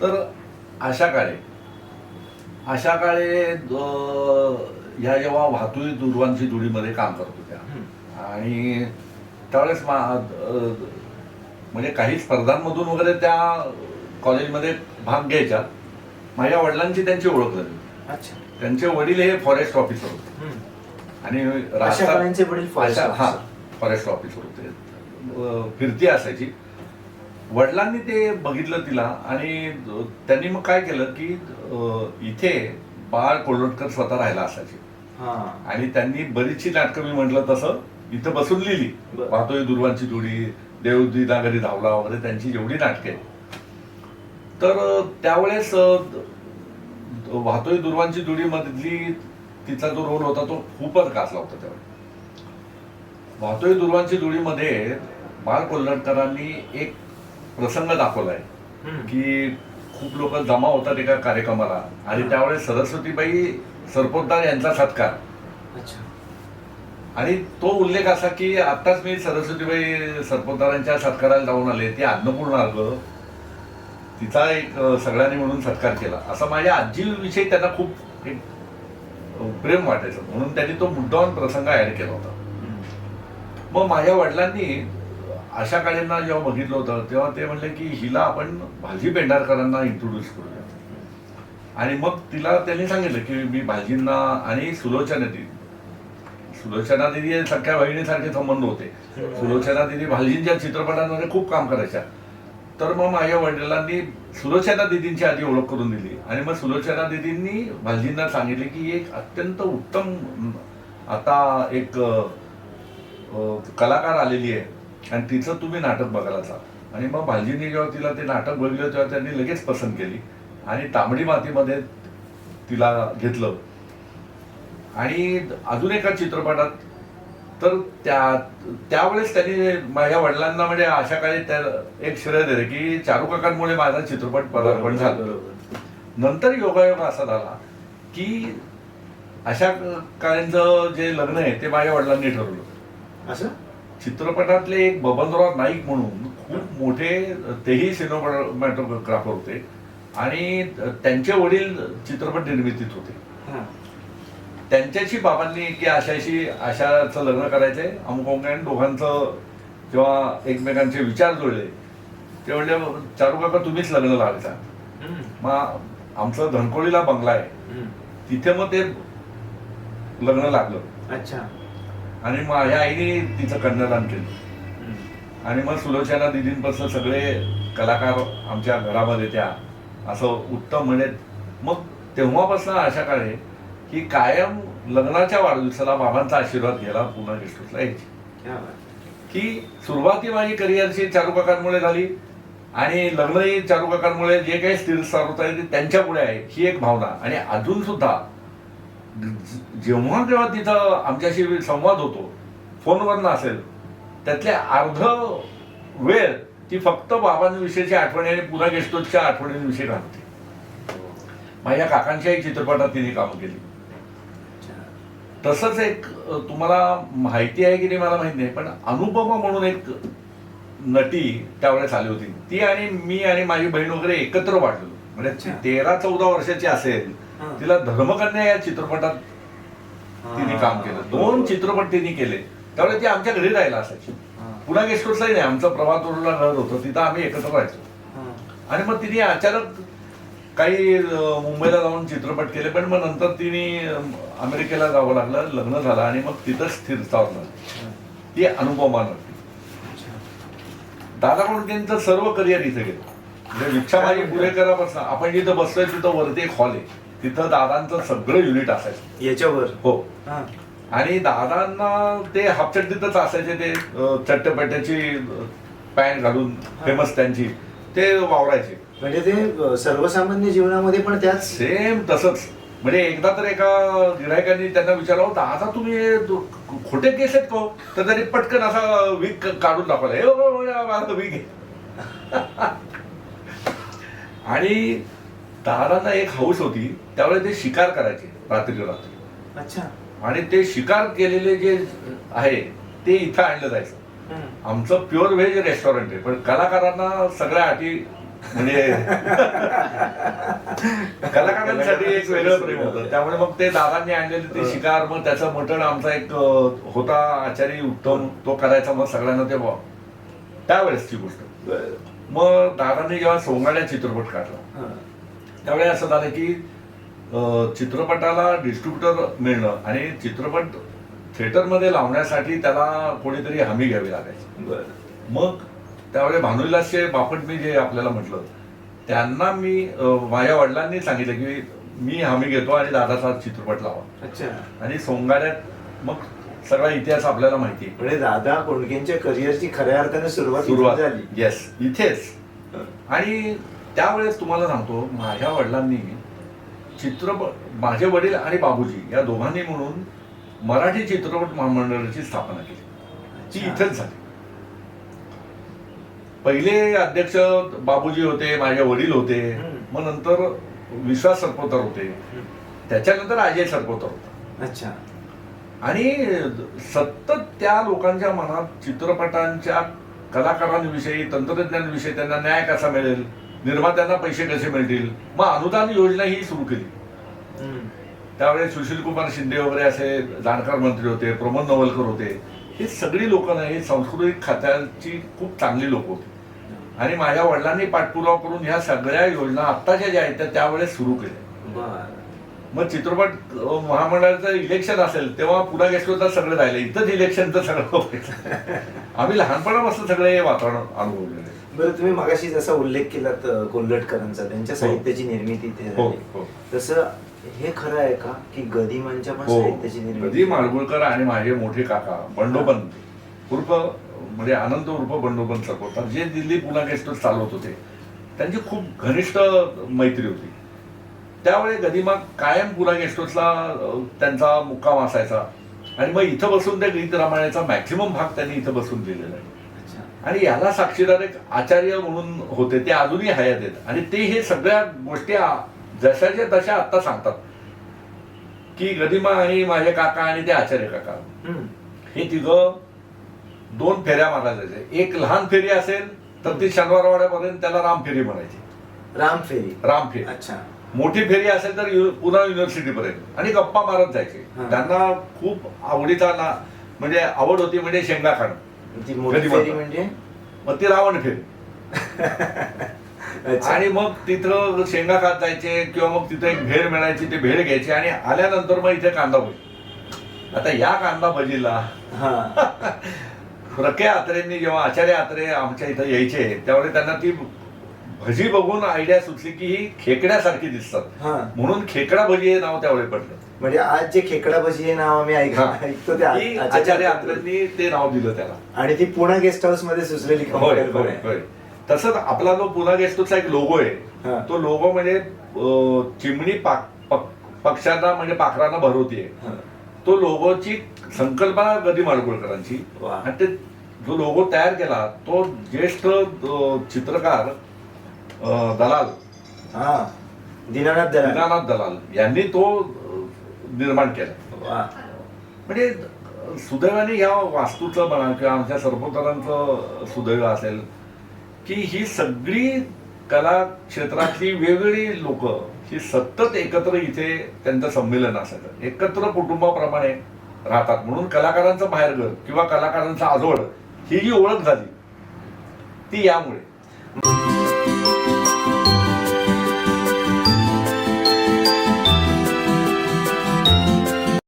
तर अशा काळे. अशा काळे ह्या जेव्हा वाहतुकी दुर्वांची जोडीमध्ये काम करत होत्या. आणि त्यावेळेस म्हणजे काही स्पर्धांमधून वगैरे त्या कॉलेजमध्ये भाग घ्यायच्या. माझ्या वडिलांची त्यांची ओळख झाली. अच्छा. त्यांचे वडील हे फॉरेस्ट ऑफिसर होते. आणि काळांचे वडील हा. फॉरेस्ट ऑफिसर होते. फिरती असायची. वडिलांनी ते बघितलं तिला आणि त्यांनी मग काय केलं की इथे बाळ कोल्हटकर स्वतः राहायला असायचे. हा. आणि त्यांनी बरीचशी नाटकं मी म्हटलं तसं इथं बसून लिहिली. पाहतोय दुर्वांची जोडी देवदी नागरी धावला वगैरे त्यांची जेवढी नाटके. तर त्यावेळेस वाहतोय दुर्वांची जोडी मधली तिचा जो रोल होता तो खूपच गाजला होता त्यावेळी. वाहतोय दुर्वांची जोडीमध्ये बाळ कोल्हटकरांनी एक प्रसंग दाखवलाय. की खूप लोक जमा होतात एका कार्यक्रमाला. आणि त्यावेळेस सरस्वतीबाई सरपोतदार यांचा सत्कार. अच्छा. आणि तो उल्लेख असा की आताच मी सरस्वतीबाई सरपोतदारांच्या सत्काराला जाऊन आले. ती अन्नपूर्णा अर्ग तिचा एक सगळ्यांनी म्हणून सत्कार केला. असा माझ्या आजीविषयी त्यांना खूप एक प्रेम वाटायचं. म्हणून त्यांनी तो मुद्दावून प्रसंग ऍड केला होता. मग माझ्या वडिलांनी अशा काळींना जेव्हा बघितलं होतं तेव्हा ते म्हणले की हिला आपण भालजी पेंढारकरांना इंट्रोड्यूस करूया. आणि मग तिला त्यांनी सांगितलं की मी भालजींना आणि सुलोचना दिदी सुलोचना दिदी हे सख्या बहिणीसारखे संबंध होते. सुलोचना दिदी भालजींच्या चित्रपटांमध्ये खूप काम करायच्या. तर मग माझ्या वडिलांनी सुलोचना दिदींची आधी ओळख करून दिली. आणि मग सुलोचना दिदींनी भालजींना सांगितले की एक अत्यंत उत्तम आता एक कलाकार आलेली आहे. आणि तिचं तुम्ही नाटक बघायला जा. आणि मग भालजींनी जेव्हा तिला ते नाटक बघितलं तेव्हा त्यांनी लगेच पसंत केली. आणि तांबडी मातीमध्ये तिला घेतलं. आणि अजून एका चित्रपटात तर त्या त्यावेळेस त्यांनी माझ्या वडिलांना म्हणजे अशा काही त्या एक श्रेय दिले की चारू काकांमुळे माझा चित्रपट पदार्पण झालं. नंतर योगायोग असा झाला की अशा काळ्यांचं जे लग्न आहे ते माझ्या वडिलांनी ठरवलं. असं? चित्रपटातले एक बबनराव नाईक म्हणून खूप मोठे तेही सिनेमॅटोग्राफर होते आणि त्यांचे वडील चित्रपट निर्मितीत होते. त्यांच्याशी बाबांनी की आशाशी आशाचं लग्न करायचंय अमुक अमुक दोघांचं जेव्हा एकमेकांचे विचार जुळले ते म्हणले चारू काका तुम्हीच लग्न लावायचा. मग आमचं धनकोळीला बंगला आहे. तिथे मग ते लग्न लागलं अच्छा आणि माझ्या आईने तिचं कन्यादान केलं. आणि मग सुलोचना दिदींपासून सगळे कलाकार आमच्या घरामध्ये त्या. असं उत्तम म्हणजे मग तेव्हापासून अशा काळे की कायम लग्नाच्या वाढदिवसाला बाबांचा आशीर्वाद घ्यायला पुन्हा गेस्ट हाऊसला यायची. की सुरुवाती माझी करिअरची चारू काकांमुळे झाली आणि लग्नही चारू काकांमुळे जे काही स्थिर होत आहे ते त्यांच्यामुळे आहे ही एक भावना. आणि अजून सुद्धा जेव्हा जेव्हा तिथं आमच्याशी संवाद होतो फोनवर नसेल त्यातले अर्ध वेळ ती फक्त बाबांविषयीची आठवणी आणि पुन्हा गेस्टोच्या आठवणींविषयी घालते माझ्या काकांच्याही चित्रपटात तिने कामं केली. तसंच एक तुम्हाला माहिती आहे की नाही मला माहिती नाही पण अनुपमा म्हणून एक नटी त्यावेळेस आली होती ती आणि मी आणि माझी बहीण वगैरे एकत्र वाढलेलो म्हणजे. तेरा चौदा वर्षाची असेल. तिला धर्मकन्या या चित्रपटात तिने. काम केलं. दोन चित्रपट तिने केले. त्यावेळेस ती आमच्या घरी राहायला असायची. पुन्हा गेस्ट हाऊसलाही नाही आमचं प्रभातूरला घर होतं. तिथं आम्ही एकत्र राहायचो. आणि मग तिने अचानक काही मुंबईला जाऊन चित्रपट केले. पण मग नंतर तिने अमेरिकेला जावं लागलं. लग्न झालं आणि मग तिथं स्थिरतावर झाली. ती नव्हती अच्छा. दादा कोंडकेंचं सर्व करिअर इथे गेलं. म्हणजे रिक्षा माझी पुणेकरापासून आपण जिथं बसलोय तिथं वरती एक हॉल आहे. तिथं दादांचं सगळं युनिट असायचं. याच्यावर? हो. हा. आणि दादांना ते हापचड्डीतच असायचे ते अं, चट्टपट्ट्याची पॅन्ट घालून फेमस त्यांची. ते वावरायचे. म्हणजे ते अ, सर्वसामान्य जीवनामध्ये पण त्याच सेम तसंच. म्हणजे एकदा तर एका गिरायकांनी त्यांना विचारलं दादा तुम्ही हे दो- खोटे केस आहेत का हो?" तर त्यांनी पटकन असा वीक काढून दाखवला. "ए, हो, हो, हो, माझा वीक आणि दादांना एक हाऊस होती त्यावेळेस ते शिकार करायचे रात्री रात्री. अच्छा. आणि ते शिकार केलेले जे आहे ते इथं आणलं जायचं. आमचं प्युअर व्हेज रेस्टॉरंट आहे पण कलाकारांना सगळ्या अटी म्हणजे कलाकारांसाठी एक वेगळं प्रेम होतं. त्यामुळे मग ते दादांनी आणलेले ते शिकार मग त्याचं मटण आमचा एक होता आचारी उत्तम तो करायचा मग सगळ्यांना ते त्यावेळेसची गोष्ट. मग दादांनी जेव्हा सोंगाड्या चित्रपट काढला. त्यावेळी असं झालं की चित्रपटाला डिस्ट्रीब्युटर मिळणं आणि चित्रपट थिएटरमध्ये लावण्यासाठी त्याला कोणीतरी हमी घ्यावी लागायची. मग त्यावेळी भानुविलासचे बापट मी जे आपल्याला म्हटलं त्यांना मी माझ्या वडिलांनी सांगितलं की मी हमी घेतो आणि दादाचा चित्रपट लावा अच्छा आणि सोंगाड्यात मग सगळा इतिहास आपल्याला माहिती आहे. म्हणजे दादा कोंडकेंच्या करिअरची खऱ्या अर्थाने सुरुवात सुरुवात झाली येस इथेच. आणि त्यावेळेस तुम्हाला सांगतो माझ्या वडिलांनी चित्रपट माझे वडील आणि बाबूजी या दोघांनी मिळून मराठी चित्रपट महामंडळाची स्थापना केली ती. इथेच झाली पहिले अध्यक्ष बाबूजी होते माझे वडील होते. मग नंतर विश्वास सरपोतर होते. त्याच्यानंतर अजय सरपोतर होता अच्छा आणि सतत त्या लोकांच्या मनात चित्रपटांच्या कलाकारांविषयी तंत्रज्ञानाविषयी त्यांना न्याय कसा मिळेल निर्मात्यांना पैसे कसे मिळतील? मग अनुदान योजना ही सुरू केली. त्यावेळेस सुशील कुमार शिंदे वगैरे असे जाणकार मंत्री होते प्रमोद नवलकर होते. ही सगळी लोक ना ही सांस्कृतिक खात्याची खूप चांगली लोक होती. आणि माझ्या वडिलांनी पाठपुरावा करून ह्या सगळ्या योजना आत्ताच्या ज्या आहेत त्या त्यावेळेस सुरू केल्या. मग चित्रपट महामंडळाचं इलेक्शन असेल तेव्हा पुन्हा गेस्टोचं सगळं राहिलं. इथंच इलेक्शनचं सगळं आम्ही लहानपणापासून सगळे हे वातावरण अनुभवलेलं आहे. बरं तुम्ही मगाशी जसा उल्लेख केलात कोल्हटकरांचा त्यांच्या साहित्याची निर्मिती ते हो झाली. हो तसं हे खरं आहे का? की गदिमांच्या पण हो. साहित्याची निर्मिती? कधी माडगुळकर आणि माझे मोठे काका बंडोबंत. उर्फ म्हणजे आनंद उर्फ बंडोबंत सरपोतर जे दिल्ली पुन्हा गेस्ट चालवत होते त्यांची खूप घनिष्ठ मैत्री होती. त्यावेळी गदिमा कायम पुन्हा गेस्ट हाऊसला त्यांचा मुक्काम असायचा. आणि मग इथं बसून त्या गीत रामायणाचा मॅक्सिमम भाग त्यांनी इथं बसून लिहिलेला आहे. आणि याला साक्षीदार एक आचार्य म्हणून होते ते अजूनही हयात आहेत. आणि ते हे सगळ्या गोष्टी जशाच्या तशा आत्ता सांगतात. की गदिमा आणि माझे काका आणि ते आचार्य काका. हे तिघं दोन फेऱ्या मारल्या जायचे. एक लहान फेरी असेल तर ती शनिवारवाड्यापर्यंत त्याला राम फेरी म्हणायची. राम फेरी. राम फेरी. अच्छा. मोठी फेरी असेल तर पुन्हा युनिव्हर्सिटी पर्यंत. आणि गप्पा मारत जायचे. त्यांना खूप आवडीचा ना म्हणजे आवड होती म्हणजे शेंगा खाणं ती मोठी कधी फेरी? म्हणजे मग ती रावण फेरी अच्छा. आणि मग तिथं शेंगा खात जायचे किंवा मग तिथं एक भेळ मिळायची ते भेळ घ्यायची आणि आल्यानंतर मग इथे कांदा भजी आता या कांदा भजीला हा रके आत्रेंनी जेव्हा आचार्य आत्रे आमच्या इथं यायचे त्यावेळी त्यांना ती भजी बघून आयडिया सुचली की ही खेकड्यासारखी दिसतात हा म्हणून खेकडा भजी हे नाव त्यावेळी पडलं म्हणजे आज जे खेकडा भजी हे नाव आम्ही ऐक- हा. ऐकतो ते आ- ती आचार्य आचार्य आत्रे. आत्रेंनी ते नाव दिलं त्याला आणि ती पुणे गेस्ट हाऊसमध्ये सुचलेली होय होय आहे. होय तसंच आपला जो पुन्हा गेस्टचा एक लोगो हा. आहे तो लोगो म्हणजे अं, चिमणी पाक पक- पक्ष्यांना म्हणजे पाखरांना भरवतीये हा. तो लोगोची संकल्पना गदी माडगुळकरांची वा. आणि ते जो लोगो तयार केला तो ज्येष्ठ अं, चित्रकार अं, दलाल. हा. दीनानाथ दलाल. दीनानाथ दलाल. यांनी तो अं, निर्माण केला. वा. म्हणजे अं, सुदैवाने या वास्तूचं म्हणा किंवा आमच्या सरपोतरांचं सुदैव असेल की ही सगळी कला क्षेत्रातली वेगवेगळी लोक ही सतत एकत्र इथे त्यांचं संमेलन असायचं. एकत्र कुटुंबाप्रमाणे राहतात. म्हणून कलाकारांचं बाहेरघर किंवा कलाकारांचं आजोळ ही जी ओळख झाली. ती यामुळे.